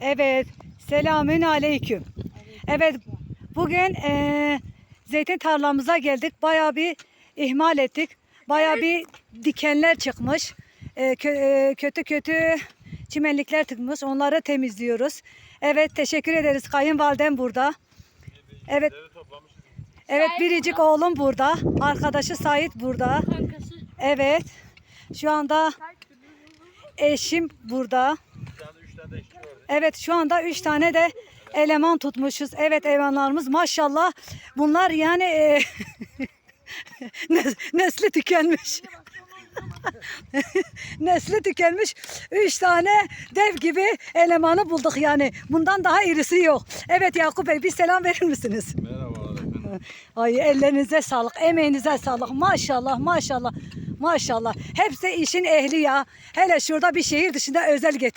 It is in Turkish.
Evet, selamün aleyküm. Evet, bugün eee, zeytin tarlamıza geldik. Bayağı bir ihmal ettik. Bayağı bir dikenler çıkmış. Eee, kö- eee, kötü kötü çimenlikler çıkmış. Onları temizliyoruz. Evet, teşekkür ederiz. Kayınvalidem burada. Evet, evet biricik oğlum burada. Arkadaşı Sait burada. Evet, şu anda eşim burada. Evet şu anda üç tane de eleman tutmuşuz. Evet elemanlarımız maşallah. Bunlar yani e, nes- nesli tükenmiş. nesli tükenmiş. Üç tane dev gibi elemanı bulduk yani. Bundan daha irisi yok. Evet Yakup Bey bir selam verir misiniz? Merhabalar efendim. Ay ellerinize sağlık, emeğinize sağlık. Maşallah, maşallah, maşallah. Hepsi işin ehli ya. Hele şurada bir şehir dışında özel getirdik.